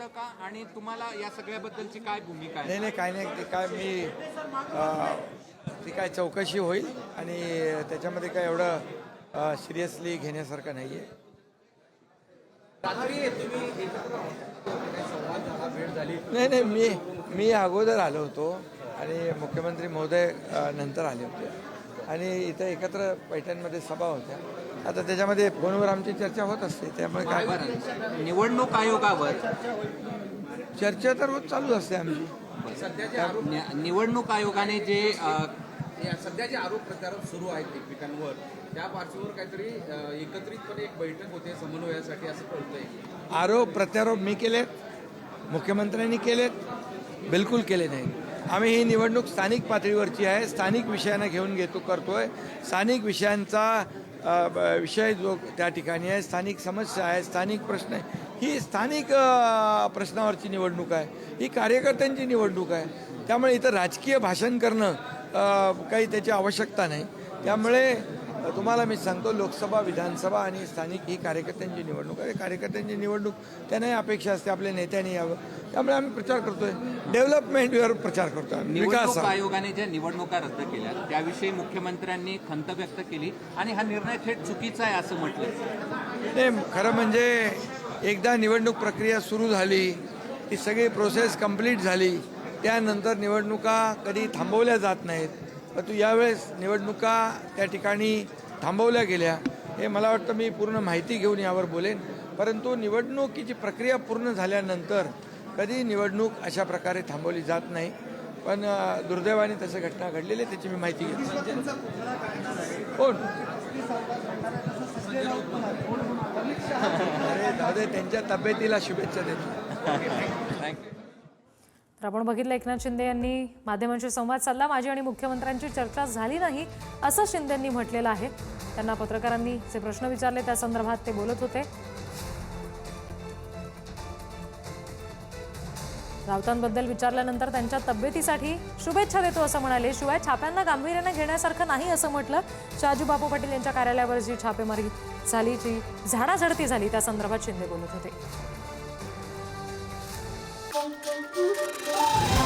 होतं का? आणि तुम्हाला या सगळ्याबद्दलची काय भूमिका आहे? नाही नाही काही नाही. ते काय मी अं, ती काय चौकशी होईल आणि त्याच्यामध्ये काय एवढं सिरियसली घेण्यासारखं नाही आहे नाही नाही मी मी अगोदर आलो होतो आणि मुख्यमंत्री महोदय अ, नंतर आले होते. आणि इथं एकत्र पैठणमध्ये सभा होत्या. आता त्याच्यामध्ये फोनवर आमची चर्चा होत असते त्यामुळे काय बरं. निवडणूक आयोगावर? चर्चा तर रोज चालू असते आमची. नि- निवडणूक आयोगाने जे अ, या सध्या जे आरोप प्रत्यारोप सुरू आहेत एकमेकांवर त्या पार्श्वभूमीवर काहीतरी अ, एकत्रितपणे एक बैठक होते समन्वयासाठी असं कळतंय. आरोप प्रत्यारोप मी केलेत मुख्यमंत्र्यांनी केलेत बिलकुल केले नाही आम्ही ही निवडणूक स्थानिक पातळीवरची आहे. स्थानिक विषयांना घेऊन घेतो करतो आहे स्थानिक विषयांचा विषय जो त्या ठिकाणी आहे स्थानिक समस्या आहे स्थानिक प्रश्न आहे ही स्थानिक प्रश्नावरची निवडणूक आहे. ही कार्यकर्त्यांची निवडणूक आहे. त्यामुळे इथं राजकीय भाषण करणं काही त्याची आवश्यकता नाही. त्यामुळे तुम्हाला मी सांगतो लोकसभा विधानसभा आणि स्थानिक ही कार्यकर्त्यांची निवडणूक आहे. कार्यकर्त्यांची निवडणूक त्यांनाही अपेक्षा असते आपल्या नेत्यांनी यावं. त्यामुळे आम्ही प्रचार करतोय. डेव्हलपमेंटवर प्रचार करतोय. निवडणूक विकासावर. आयोगाने ज्या निवडणुका रद्द केल्या त्याविषयी मुख्यमंत्र्यांनी खंत व्यक्त केली आणि हा निर्णय थेट चुकीचा आहे असं म्हटलं. नाही खरं म्हणजे एकदा निवडणूक प्रक्रिया सुरू झाली ती सगळी प्रोसेस कंप्लीट झाली त्यानंतर निवडणुका कधी थांबवल्या जात नाहीत. परंतु यावेळेस निवडणुका त्या ठिकाणी थांबवल्या गेल्या. हे मला वाटतं मी पूर्ण माहिती घेऊन यावर बोलेन. परंतु निवडणुकीची प्रक्रिया पूर्ण झाल्यानंतर कधी निवडणूक अशा प्रकारे थांबवली जात नाही. पण दुर्दैवाने तसं घटना घडलेली आहे त्याची मी माहिती घेतली. कोण? अरे दादा त्यांच्या तब्येतीला शुभेच्छा देतो. थँक्यू तर आपण बघितलं एकनाथ शिंदे यांनी माध्यमांशी संवाद साधला. माझी आणि मुख्यमंत्र्यांची चर्चा झाली नाही असं शिंदेंनी म्हटलेलं आहे. त्यांना पत्रकारांनी जे प्रश्न विचारले त्या संदर्भात ते बोलत होते. राऊतांबद्दल विचारल्यानंतर त्यांच्या तब्येतीसाठी शुभेच्छा देतो असं म्हणाले. शिवाय छाप्यांना गांभीर्याने घेण्यासारखं नाही असं म्हटलं शहाजी बापू पाटील यांच्या कार्यालयावर जी छापेमारी झाली जी झाडाझडती झाली त्या संदर्भात शिंदे बोलत होते. Música